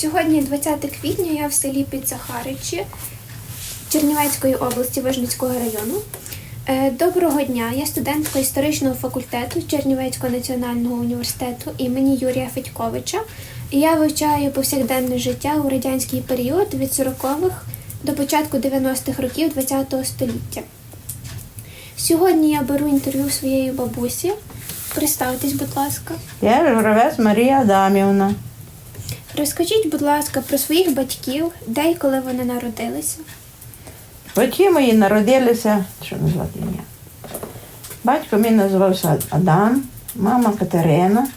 Сьогодні 20 квітня я в селі Підзахаричі Чернівецької області Вижницького району. Е, Доброго дня! Я студентка історичного факультету Чернівецького національного університету імені Юрія Федьковича. Я вивчаю повсякденне життя у радянський період від 40-х до початку 90-х років ХХ століття. Сьогодні я беру інтерв'ю своєї бабусі. Представтесь, будь ласка. Я Журавець Марія Адамівна. Розкажіть, будь ласка, про своїх батьків, де і коли вони народилися. Батьки мої народилися, що назвати ім'я. Батько мій називався Адам, мама Катерина.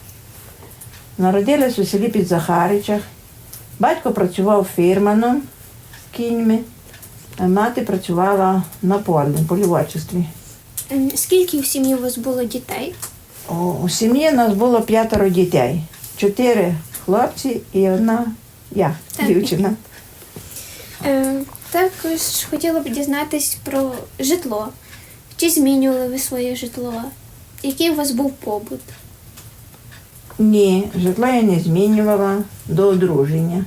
Народились у селі під Захаричах. Батько працював фірманом з кіньми, а мати працювала на полі. Ем, Скільки в сім'ї у вас було дітей? У, у сім'ї нас було п'ятеро дітей. Чотири хлопці і одна я, Так. дівчина. Е, Також хотіла б дізнатись про житло. Чи змінювали ви своє житло? Який у вас був побут? Ні, житло я не змінювала до одруження.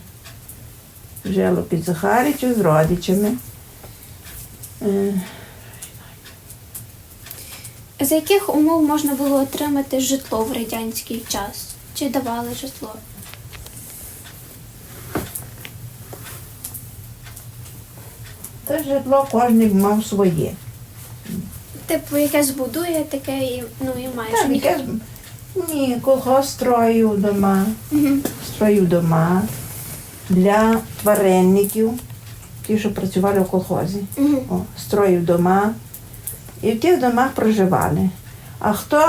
Жила під Захаричем з родичами. Е, За яких умов можна було отримати житло в радянський час? Чи давали житло? Та житло кожен мав своє. Типу, яке збудує, таке і, ну, і маєш. Якесь, ні, колгосп строїв дома, Мгм. строїв дома для тваринників, ті, що працювали в колхозі. Мгм. О, строїв дома. І в тих домах проживали. А хто,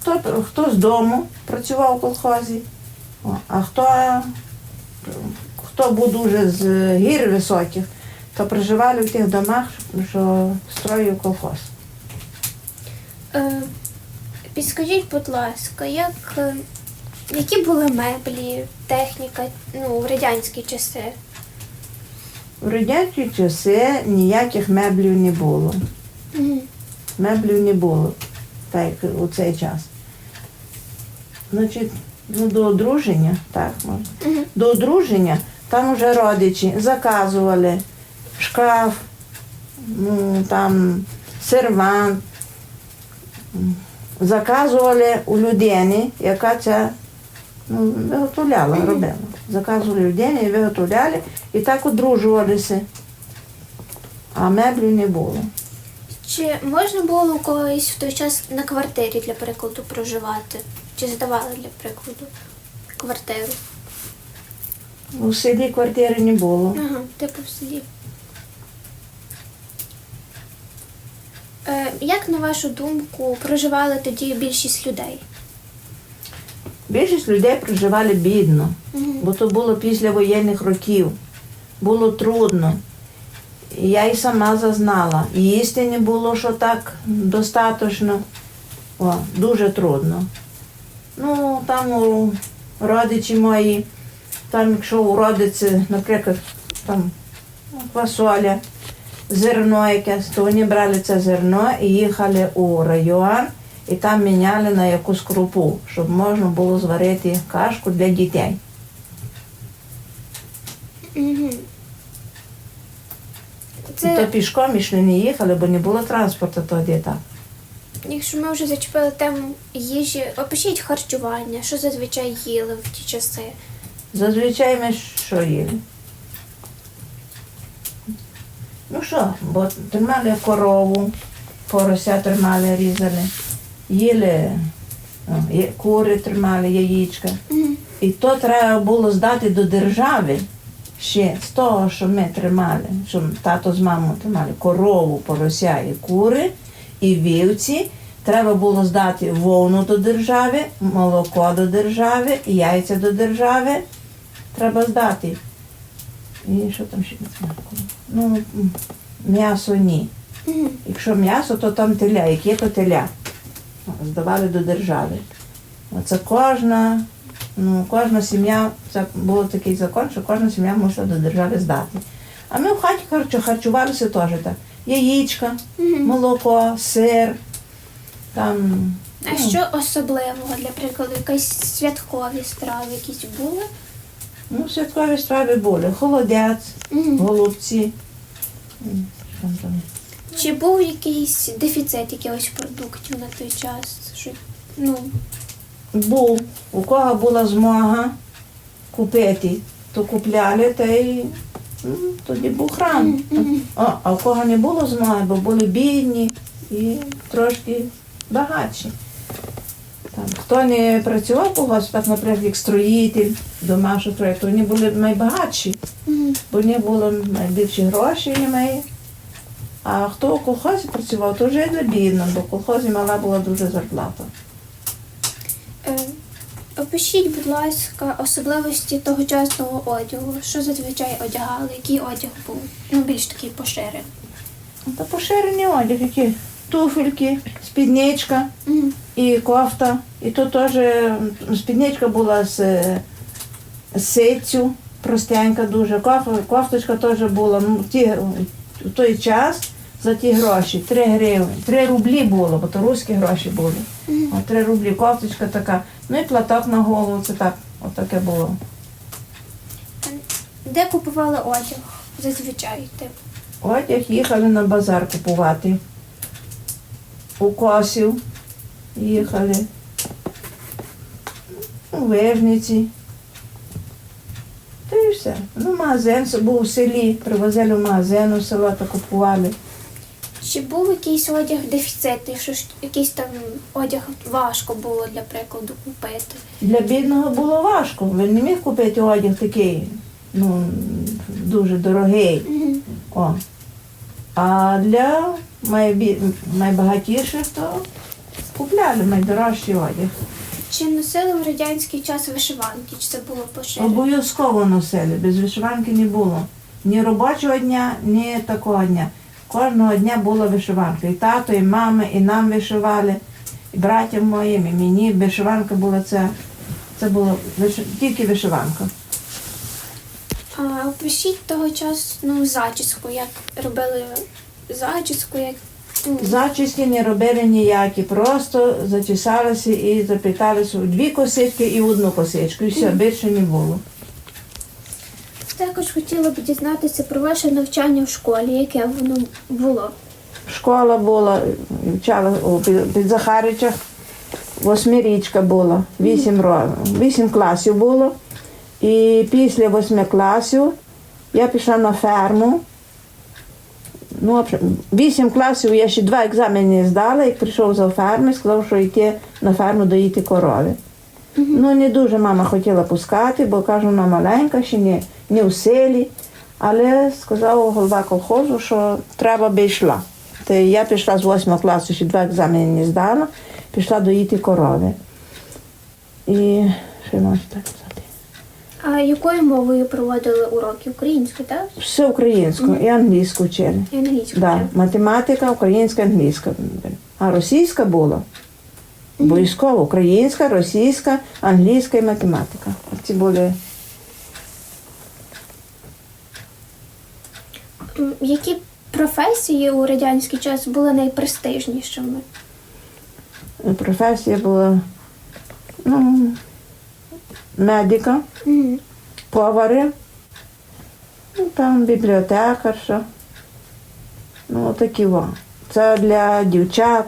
хто, хто з дому працював у колхозі, О, а хто, хто був дуже з гір високих, то проживали в тих домах, що строїв колхоз. Е, Підскажіть, будь ласка, як, е, які були меблі, техніка ну, в радянські часи? В радянські часи ніяких меблів не було. Мгм. Меблів не було, так як у цей час. Значить, ну, до одруження, так можна. Мгм. До одруження там вже родичі заказували шкаф, ну, там сервант. Заказували у людини, яка це ну, виготовляла, робила. Заказували людини і виготовляли, і так одружувалися. А меблів не було. Чи можна було у когось в той час на квартирі для прикладу проживати? Чи здавали для прикладу квартиру? У селі квартири не було. Ага, типу в селі. Як на вашу думку проживали тоді більшість людей? Більшість людей проживали бідно, бо то було після воєнних років. Було трудно. Я і сама зазнала. І їсти не було, що так достатньо. О, дуже трудно. Ну, там у родичі мої, там, якщо у родиці, наприклад, там квасоля, зерно якесь, то вони брали це зерно і їхали у район, і там міняли на якусь крупу, щоб можна було зварити кашку для дітей. І то пішком ішли не їхали, бо не було транспорту тоді так. якщо ми вже зачепили тему їжі, опишіть харчування, що зазвичай їли в ті часи. Зазвичай ми що їли? Ну що, бо тримали корову, порося тримали, різали, їли кури тримали, яєчка. І то треба було здати до держави ще з того, що ми тримали, що тато з мамою тримали корову, порося і кури, і вівці. Треба було здати вовну до держави, молоко до держави, яйця до держави. Треба здати. І що там ще. Ну, м'ясо ні. Якщо м'ясо, то там теля, яке то теля. Здавали до держави. Оце кожна, ну, кожна сім'я, це був такий закон, що кожна сім'я мусила до держави здати. А ми в хаті харчу, харчувалися теж так. Яєчка, молоко, сир, там. А ну, що особливого, для прикладу, якісь святкові страви якісь були? Ну, святкові страви були. Холодець, голубці. Що там? Чи був якийсь дефіцит якихось продуктів на той час? Що, ну, Був, у кого була змога купити, то купляли та й м, тоді був храм. А, а у кого не було змоги, бо були бідні і трошки багатші. Там, хто не працював по госпіталях, наприклад, як строїтель, домашній строїтель, то вони були найбагатші, бо них було найбільші гроші немає. А хто у колхозі працював, то вже для бідно, бо в колхозі мала була дуже зарплата. Е, Опишіть, будь ласка, особливості тогочасного одягу. Що зазвичай одягали, який одяг був? Ну, більш такий поширений. Та поширені одяг, які туфельки, спідничка і кофта. І то теж спідничка була з, ситцю, простенька дуже. Кофточка теж була. Ну, ті, в той час за ті гроші, 3 гривні, 3 рублі було, бо то руські гроші були. О, 3 рублі, кофточка така. Ну і платок на голову, це так, отаке було. Де купували одяг? Зазвичай, типу. Одяг їхали на базар купувати. У Косів їхали. У Вижниці. Та і все. Ну, магазин був у селі, привозили в магазин у село та купували. Чи був якийсь одяг дефіцитний, що ж якийсь там одяг важко було, для прикладу, купити? Для бідного було важко. Він не міг купити одяг такий, ну, дуже дорогий. О. А для найбагатіших то купляли найдорожчий одяг. Чи носили в радянський час вишиванки? Чи це було поширено? Обов'язково носили, без вишиванки не було. Ні робочого дня, ні такого дня. Кожного дня була вишиванка. І тато, і мама, і нам вишивали, і братям моїм, і мені. Вишиванка була це. Це була тільки вишиванка. А опишіть того часу ну, зачіску, як робили зачіску, як ну, Зачіски не робили ніякі, просто зачесалися і запиталися у дві косички і одну косичку. І все, більше не було. також хотіла б дізнатися про ваше навчання в школі, яке воно було. Школа була, вчала у Під- під Захаричах, восьмирічка була, вісім, ро- вісім класів було. І після восьми класів я пішла на ферму. Ну, вісім класів я ще два екзамени здала, як прийшов за ферми, сказав, що йти на ферму доїти корови. Ну, не дуже мама хотіла пускати, бо кажу, вона маленька, ще не, не в селі. Але сказав голова колхозу, що треба би йшла. Та я пішла з восьмого класу, ще два екзамени не здала, пішла доїти корови. І що так? А якою мовою проводили уроки? Українською, так? Все українською і англійську вчили. І англійською. Да, так? математика, українська, англійська. А російська була. Обов'язково українська, російська, англійська і математика. Ці були М, Які професії у радянський час були найпрестижнішими? професія була ну, медика, повари, ну, там бібліотекарша. Ну, такі во. Це для дівчат,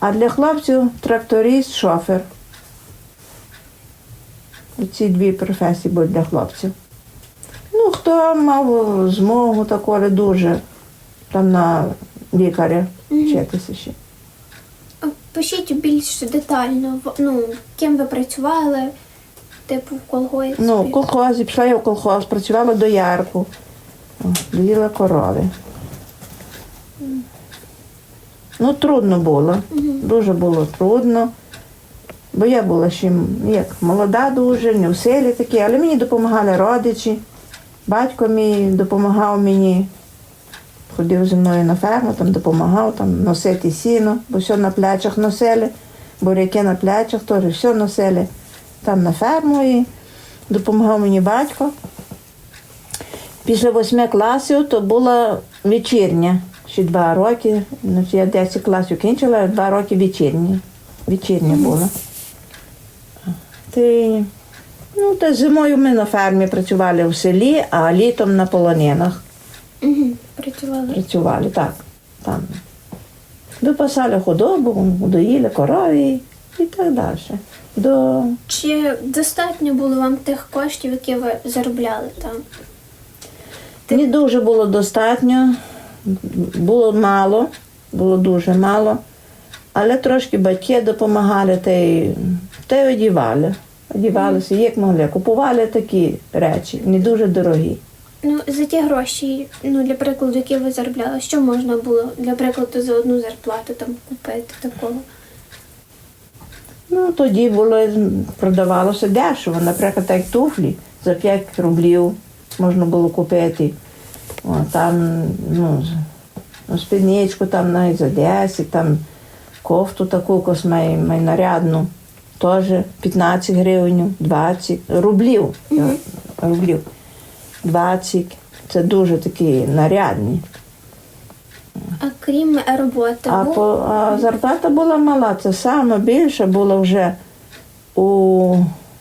а для хлопців тракторист, шофер. Ці дві професії будуть для хлопців. Ну, хто мав змогу таку, дуже там на лікаря вчитися ще. Пишіть більш детально, ну, ким ви працювали, типу в колгоспі. Ну, в колхозі, пішла я в колхоз, працювала до ярку, доїла корови. Ну, трудно було. Дуже було трудно. Бо я була ще як молода дуже, не в селі такі, але мені допомагали родичі. Батько мій допомагав мені, ходив зі мною на ферму, там допомагав там, носити сіно, бо все на плечах носили, буряки на плечах теж все носили там на ферму і допомагав мені батько. Після восьми класів то була вечірня. Ще два роки. Значить, я 10 класів кінчила, а два роки вечірні. Вечірня була. Ти Ну, та зимою ми на фермі працювали в селі, а літом на полонинах. Працювали. працювали, так. Там. Випасали худобу, доїли корові і так далі. До... Чи достатньо було вам тих коштів, які ви заробляли там? Не дуже було достатньо, було мало, було дуже мало, але трошки батьки допомагали та й, та й одівали. Одівалися, як могли. Купували такі речі, не дуже дорогі. Ну, за ті гроші, ну, для прикладу, які ви заробляли, що можна було, для прикладу, за одну зарплату там купити такого? Ну, тоді було, продавалося дешево. Наприклад, як туфлі за 5 рублів можна було купити. О, там, ну, ну, спідничку там навіть за 10, там кофту таку якусь май, май нарядну. Теж 15 гривень, 20 рублів. Мгм. рублів. 20. Це дуже такі нарядні. А крім роботи, А, по, а зарплата була мала. Це саме більше було вже у,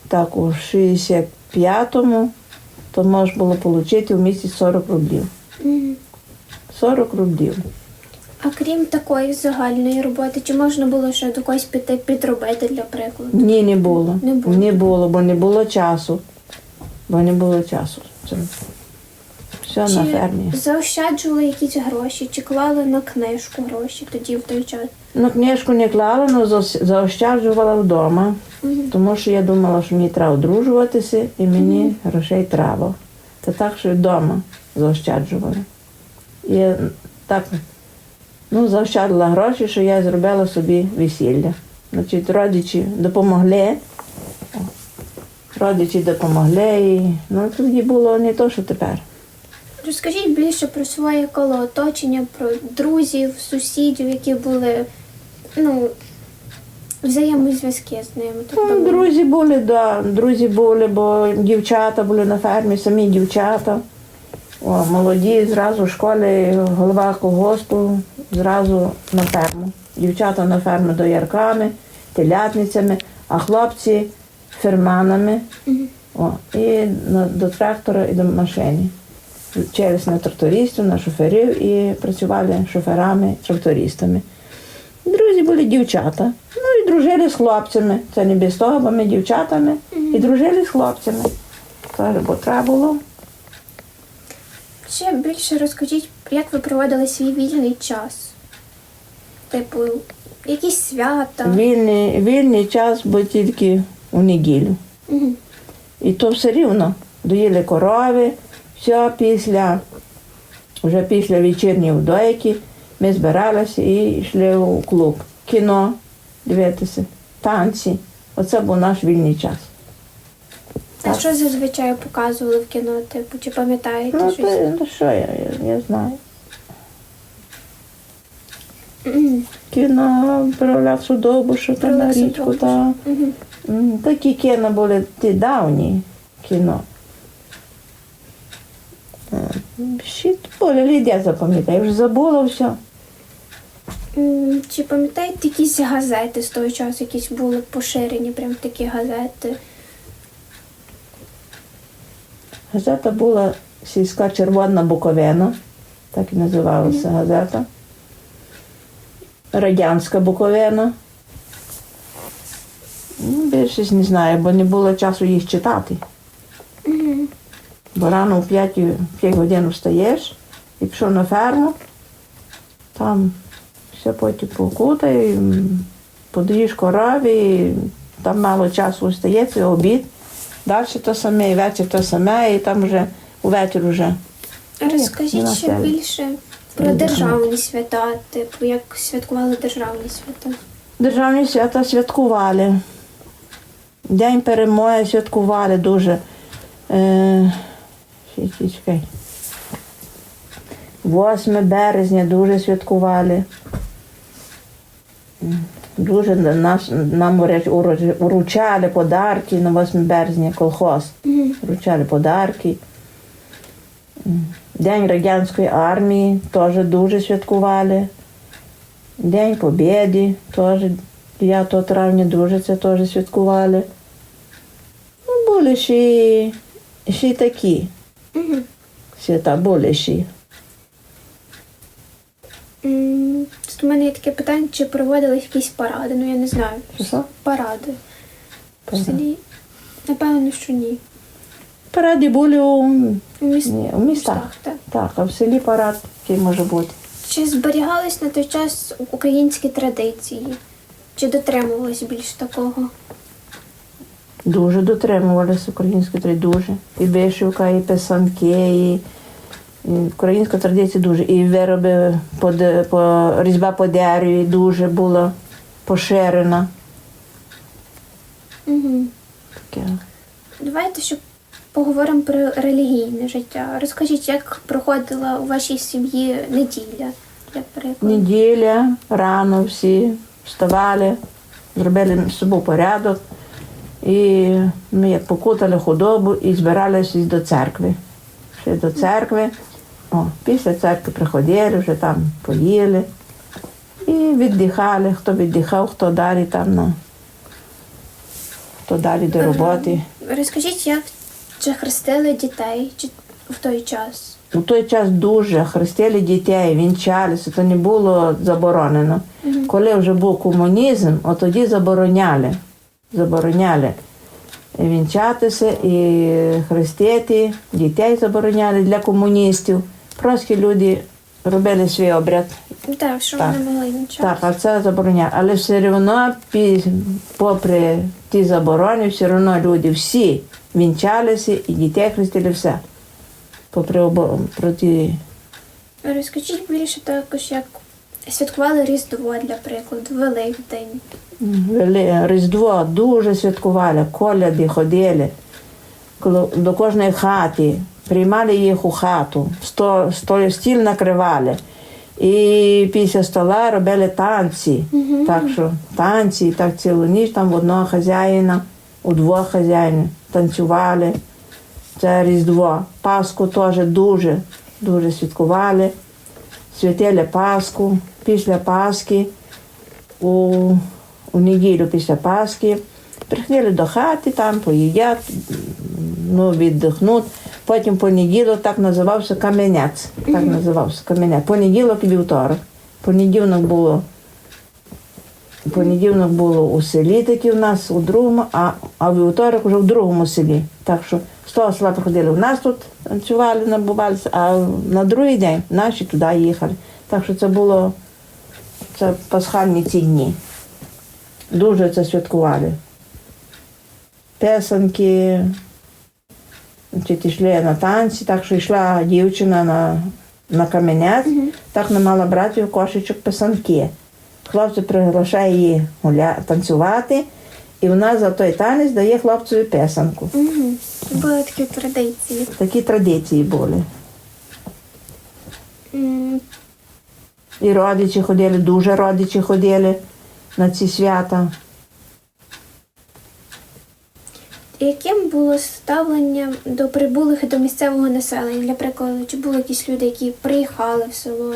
так, у 65-му, то можна було отримати в місяць 40 рублів. Мгм. 40 рублів. а крім такої загальної роботи, чи можна було ще до когось піти підробити для прикладу? Ні, не було. Не було. Не було, бо не було часу. Бо не було часу. Це все на фермі. Заощаджували якісь гроші, чи клали на книжку гроші тоді в той час? На книжку не клала, але заощаджувала вдома. Мгм. Тому що я думала, що мені треба одружуватися і мені грошей треба. Та так, що вдома заощаджували. І так ну, заощадила гроші, що я зробила собі весілля. Значить, родичі допомогли. Родичі допомогли. І, ну, тоді було не то, що тепер. Розкажіть більше про своє коло оточення, про друзів, сусідів, які були ну, взаємозв'язки з ними. так би Ну, мовити. друзі були, да, друзі були, бо дівчата були на фермі, самі дівчата. О, молоді, зразу в школі, голова колгоспу, зразу на ферму. Дівчата на ферму доярками, телятницями, а хлопці ферманами. О, і на, до трактора і до машини. Вчились на трактористів, на шоферів і працювали шоферами, трактористами. Друзі були дівчата. Ну і дружили з хлопцями. Це не без того, бо ми дівчатами. І дружили з хлопцями. Каже, бо треба було. Ще більше розкажіть, як ви проводили свій вільний час. Типу, якісь свята. Вільний, вільний час, бо тільки у неділю. Мгм. І то все рівно. Доїли корови, все після, вже після вечірньої дойки ми збиралися і йшли у клуб. Кіно дивитися, танці. Оце був наш вільний час. А що зазвичай показували в кіно? Типу, чи пам'ятаєте Ну, щось? то, ну що я, я, я знаю. Кіно про Олексу Довбушу, там Про на річку. Довбуша. Та. Мгм. Такі кіно були ті давні кіно. Е, Ще були, Лідія запам'ятаю, вже забула все. М, Чи пам'ятаєте якісь газети з того часу, якісь були поширені, прям такі газети? Газета була сільська червона Буковина, так і називалася газета. Радянська Буковина. Ну, більшість не знаю, бо не було часу їх читати. Бо рано в 5, 5 годин встаєш і пішов на ферму, там все потім покутай, подаєш корові, там мало часу остається, обід. Далі то саме, і вечір то саме, і там вже увечір вже. Розкажіть ще більше про державні свята, типу, як святкували державні свята. Державні свята святкували. День перемоги святкували дуже. Чекай. 8 березня дуже святкували. Дуже на- нас, нам вручали подарки на 8 березня колхоз. Вручали подарки. День радянської армії теж дуже святкували. День Побєди теж 9 травня дуже це теж святкували. Ну, були ще, ще такі Угу. свята. М, Тут у мене є таке питання, чи проводились якісь паради? Ну я не знаю. Що що? Паради. В селі? Напевно, що ні. Паради були у, У міст... ні, у містах. так. Так, а в селі парад який може бути. Чи зберігались на той час українські традиції? Чи дотримувались більш такого? Дуже дотримувалися української традиції, дуже. І вишивка, і писанки, і, і українська традиція дуже. І вироби по, по різьба по дереві дуже була поширена. Угу. Таке. Давайте ще поговоримо про релігійне життя. Розкажіть, як проходила у вашій сім'ї неділя, для прикладу? Неділя, рано всі вставали, зробили з собою порядок. І ми як покутали худобу і збиралися до церкви. Ще до церкви. О, після церкви приходили, вже там поїли. І віддихали, хто віддихав, хто далі там на хто далі до роботи. Розкажіть, як чи хрестили дітей чи в той час? У той час дуже хрестили дітей, вінчалися, це не було заборонено. Коли вже був комунізм, от тоді забороняли. Забороняли вінчатися і хрестити, дітей забороняли для комуністів. Просто люди робили свій обряд. Так, що вони могли вінчати. Так, а це забороняє. Але все одно, попри ті заборони, все одно люди всі вінчалися і дітей хрестили все. Попри обо- проти Розкажіть більше також, як святкували Різдво, для прикладу, Великдень. Різдво дуже святкували, коляди ходили до кожної хати, приймали їх у хату, сто, сто, стіл накривали. І після стола робили танці. Так що танці, так цілу ніч там в одного хазяїна, у двох хазяїнів танцювали. Це Різдво. Пасху теж дуже, дуже святкували. Святили Пасху. Після Пасхи у, у неділю після Пасхи. Приходили до хати, там поїдять, ну, віддихнуть. Потім понеділок так називався каменець. Так називався каменець. Понеділок і вівторок. Понеділок було. Понеділок було у селі такі в нас, у другому, а, а вівторок вже в другому селі. Так що з того села приходили в нас тут танцювали, набувалися, а на другий день наші туди їхали. Так що це було це пасхальні ці дні. Дуже це святкували. Песенки, значить, йшли на танці, так що йшла дівчина на, на камінець, так не мала брати в кошечок писанки. Хлопці приглашає її гуля, танцювати, і вона за той танець дає хлопцеві писанку. Угу. Були такі традиції. Такі традиції були. М, І родичі ходили, дуже родичі ходили на ці свята. Яким було ставлення до прибулих і до місцевого населення? Для прикладу, чи були якісь люди, які приїхали в село,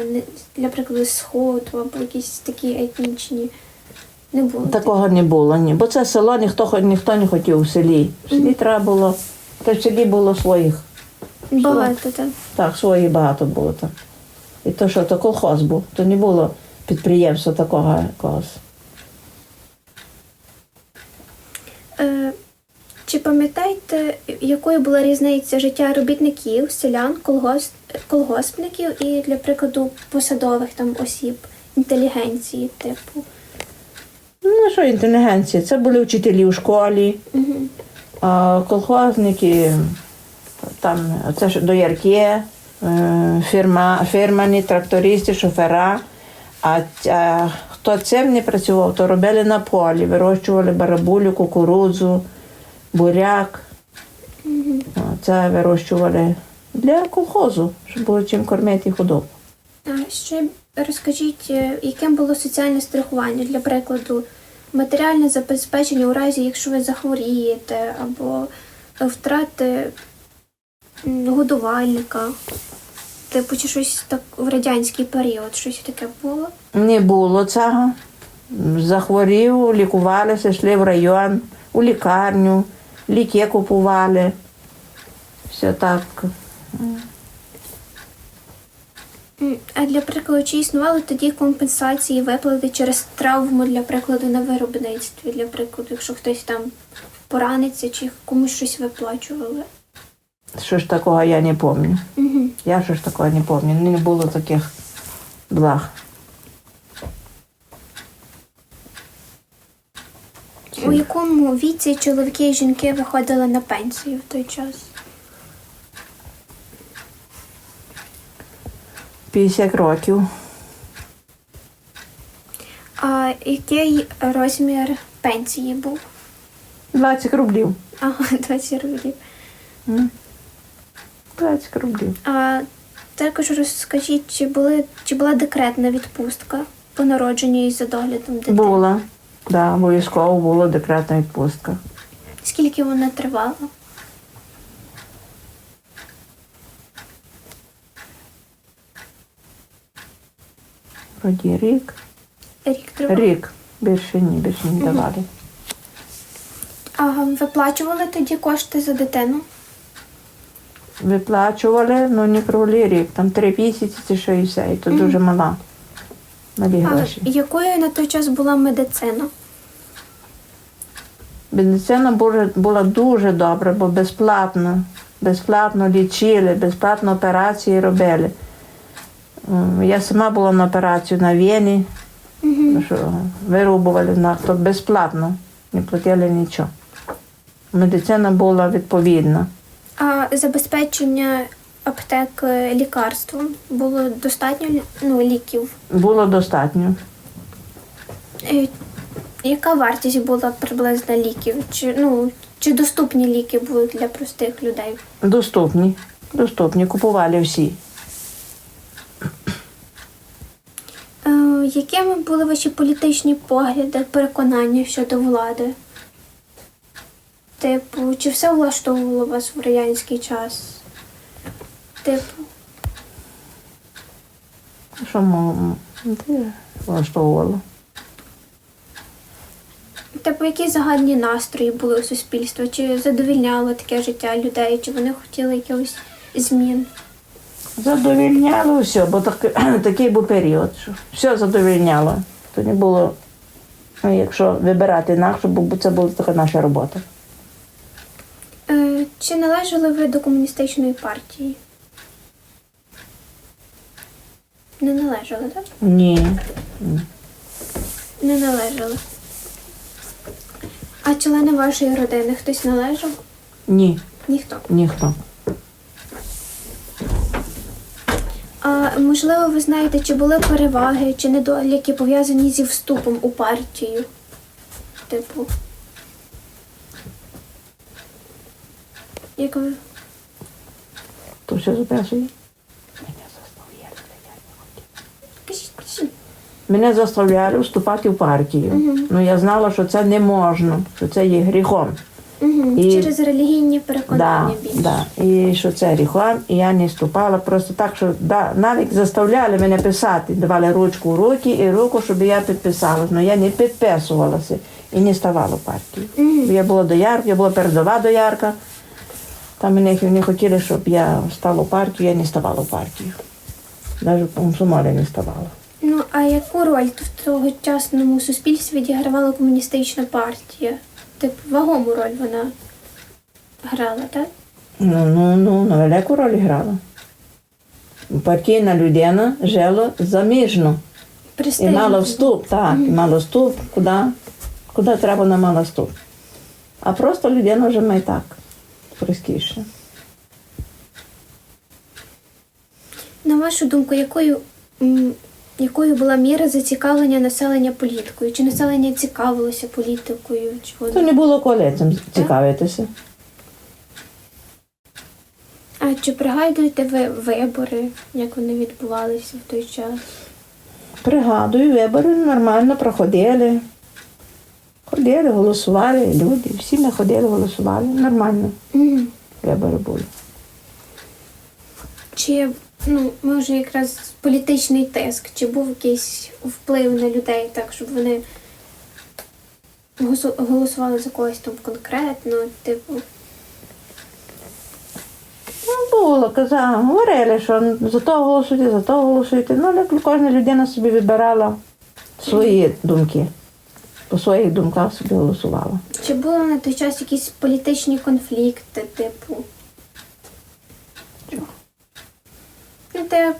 для прикладу, з сходу або якісь такі етнічні? Не було. Такого не було, ні. Бо це село ніхто, ніхто не хотів у селі. В селі треба було, та в селі було своїх. Багато так. Так, своїх багато було так. І то, що то колхоз був, то не було підприємства такого якогось. Е, чи пам'ятаєте, якою була різниця життя робітників, селян, колгосп, колгоспників і, для прикладу, посадових там осіб, інтелігенції, типу? Ну, що інтелігенція? Це були вчителі в школі, Угу. а колхозники, там, це ж доярки, е, фірма, фірмані, трактористи, шофера. А, а хто цим не працював, то робили на полі, вирощували барабулю, кукурудзу, буряк. Це вирощували для колхозу, щоб було чим кормити худобу. А ще розкажіть, е, яким було соціальне страхування, для прикладу, матеріальне забезпечення у разі, якщо ви захворієте, або втрати годувальника, типу, чи щось так в радянський період, щось таке було? Не було цього. Захворів, лікувалися, йшли в район, у лікарню. ліки купували. Все так. А для прикладу, чи існували тоді компенсації, виплати через травму, для прикладу, на виробництві, для прикладу, якщо хтось там пораниться чи комусь щось виплачували? Що ж такого я не пам'ятаю. Угу. Я що ж такого не пам'ятаю. Не було таких благ. У якому віці чоловіки і жінки виходили на пенсію в той час? 50 років. А який розмір пенсії був? 20 рублів. Ага, 20 рублів. М. 20 рублів. А також розкажіть, чи були чи була декретна відпустка по народженню і за доглядом дитини? Була. Да, обов'язково була декретна відпустка. Скільки вона тривала? Вроді рік. Рік тривала. Рік. Більше ні, більше не давали. А виплачували тоді кошти за дитину? Виплачували, але не круглий рік. Там три місяці чи що і все. І то дуже мала. Малі А якою на той час була медицина? Медицина була, була дуже добра, бо безплатно. Безплатно лічили, безплатно операції робили. Я сама була на операцію на Вені, Угу. що вирубували на то безплатно, не платили нічого. Медицина була відповідна. А забезпечення аптек е, лікарством було достатньо ну, ліків? Було достатньо. Е, Яка вартість була приблизно ліків? Чи, ну, чи доступні ліки були для простих людей? Доступні. Доступні, купували всі. Е, якими були ваші політичні погляди, переконання щодо влади? Типу, чи все влаштовувало вас в радянський час? Типу, Що м- м, те влаштовувало? типу, які загальні настрої були у суспільства? Чи задовільняло таке життя людей, чи вони хотіли якихось змін? Задовільняло все, бо так, такий був період, що все задовільняло. То не було, ну, якщо вибирати інакше, бо це була така наша робота. Чи належали ви до комуністичної партії? Не належали, так? Ні. Не належали. А члени вашої родини хтось належав? Ні, Ніхто. ніхто. А можливо, ви знаєте, чи були переваги чи недоліки пов'язані зі вступом у партію? Типу. Як ви. То все записує. Кажіть, кажіть. Мене заставляли вступати в партію. Ну я знала, що це не можна, що це є гріхом. Угу. І- Через релігійні Да, переконання більше. да. І що це гріхом, і я не вступала просто так, що да, навіть заставляли мене писати, давали ручку в руки і руку, щоб я підписалася. але я не підписувалася і не ставала в партію. Мгм. Я була доярка, я була передова доярка. Там мене не хотіли, щоб я стала в партію, я не ставала в партію. Навіть комсомолі не ставала. Ну, а яку роль в тогочасному суспільстві відігравала комуністична партія? Типу, вагому роль вона грала, так? Ну, ну, ну, на велику роль грала. Партійна людина жила заміжно. І мала вступ, так, і мала вступ, куди, куди треба вона мала вступ. А просто людина вже має так, простіше. На вашу думку, якою, м, якою була міра зацікавлення населення політикою? Чи населення цікавилося політикою? Чи То воно- не було коли цим цікавитися. А чи пригадуєте ви вибори, як вони відбувалися в той час? Пригадую, вибори нормально проходили. Ходили, голосували, люди. Всі ми ходили, голосували. Нормально Угу. вибори були. Чи ну, може якраз політичний тиск, чи був якийсь вплив на людей, так, щоб вони голосували за когось там конкретно, типу. Ну, було, казали, говорили, що за того голосуйте, за того голосуйте. Ну, але кожна людина собі вибирала свої думки. По своїх думках собі голосувала. Чи були на той час якісь політичні конфлікти, типу? Чого? Ну, те,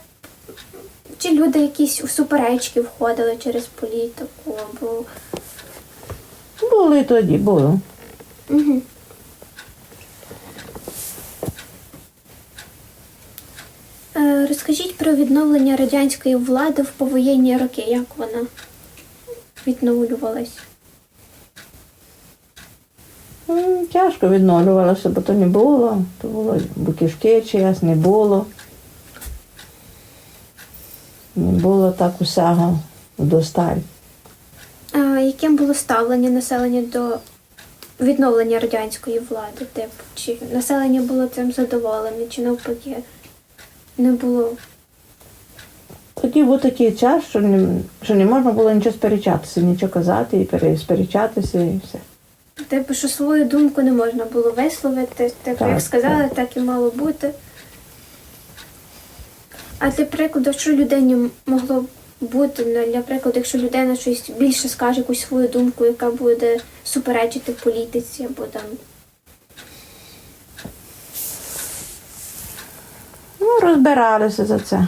чи люди якісь у суперечки входили через політику, або. Було і тоді, було. Угу. Е, Розкажіть про відновлення радянської влади в повоєнні роки, як вона відновлювалась? Тяжко відновлювалося, бо то не було. То було букішки чиясь не було. Не було так усього вдосталь. А яким було ставлення населення до відновлення радянської влади? Типу, чи населення було цим задоволене, чи навпаки не було? Тоді був такий час, що не, що не можна було нічого сперечатися, нічого казати і пере- сперечатися і все. Типу, що свою думку не можна було висловити. Типу, Так, як сказали, так і мало бути. А для прикладу, що людині могло бути, ну, для прикладу, якщо людина щось більше скаже якусь свою думку, яка буде суперечити політиці або там. Ну, розбиралися за це.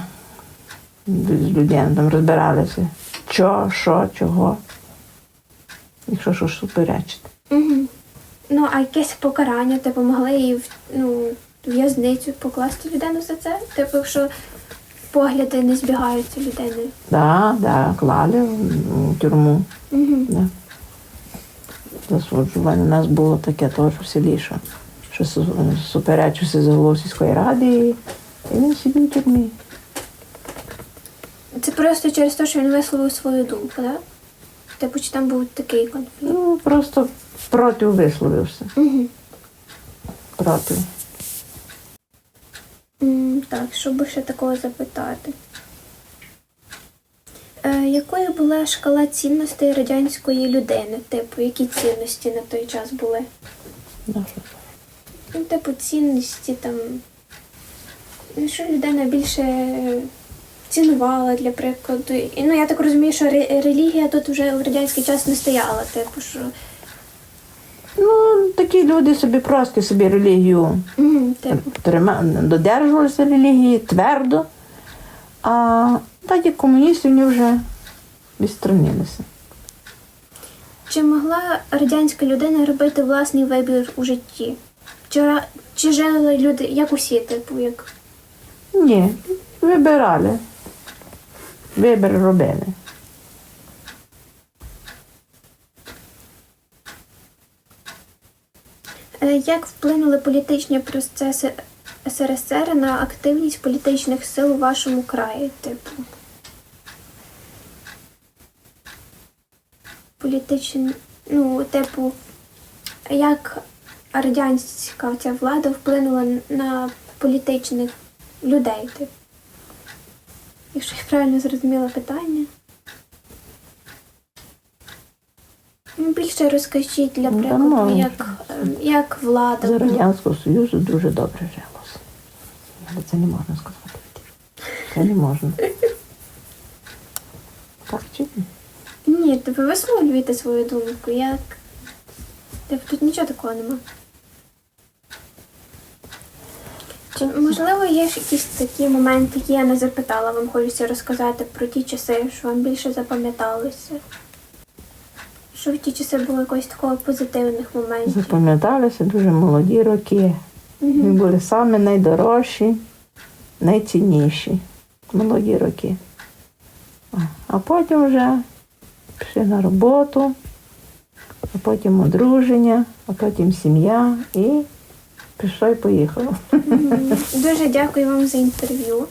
З людьми там розбиралися. Що, що, чого. Якщо що суперечити. Угу. Ну, а якесь покарання, типу, могли її в ну, в'язницю покласти людину за це? Типу, якщо погляди не збігаються людини. Да, да, клали в тюрму. Угу. Да. Засуджування. У нас було таке теж в селі, що, що суперечився з головою сільської ради, і, і він сидів в тюрмі. Це просто через те, що він висловив свою думку, так? Типу, чи там був такий конфлікт? Ну, просто проти висловився. Угу. Проти. М, Так, що би ще такого запитати? Е, якою була шкала цінностей радянської людини? Типу, які цінності на той час були? Ну. Ну, типу, цінності там. Ну, що людина більше цінувала для прикладу. І, ну, я так розумію, що ре- релігія тут вже в радянський час не стояла. Типу, що. Ну, такі люди собі просто собі релігію Угу, типу. трима, додержувалися релігії твердо, а так як комуністів вони вже відстранилися. Чи могла радянська людина робити власний вибір у житті? Чи, чи жили люди, як усі, типу, як. Ні, вибирали. Вибір робили. Е, Як вплинули політичні процеси СРСР на активність політичних сил у вашому краї? Типу? Політичні, ну, типу, як радянська ця влада вплинула на політичних людей? Типу? Якщо я правильно зрозуміла питання. Ну, Більше розкажіть для Ну, прикладу, як, ем, як влада. За. Радянського Союзу дуже добре жилося. Але це не можна сказати. Це не можна. Так чи ні? Ні, типу висловлюєте свою думку, як. Тут нічого такого нема. Чи можливо є ж якісь такі моменти, які я не запитала, вам хочеться розказати про ті часи, що вам більше запам'яталося? Що в ті часи було якось такого позитивних моментів? Запам'яталися дуже молоді роки. Вони Мгм. були самі найдорожчі, найцінніші. Молоді роки. А потім вже пішли на роботу, а потім одруження, а потім сім'я і пішло і поїхала. Дуже дякую вам за інтерв'ю.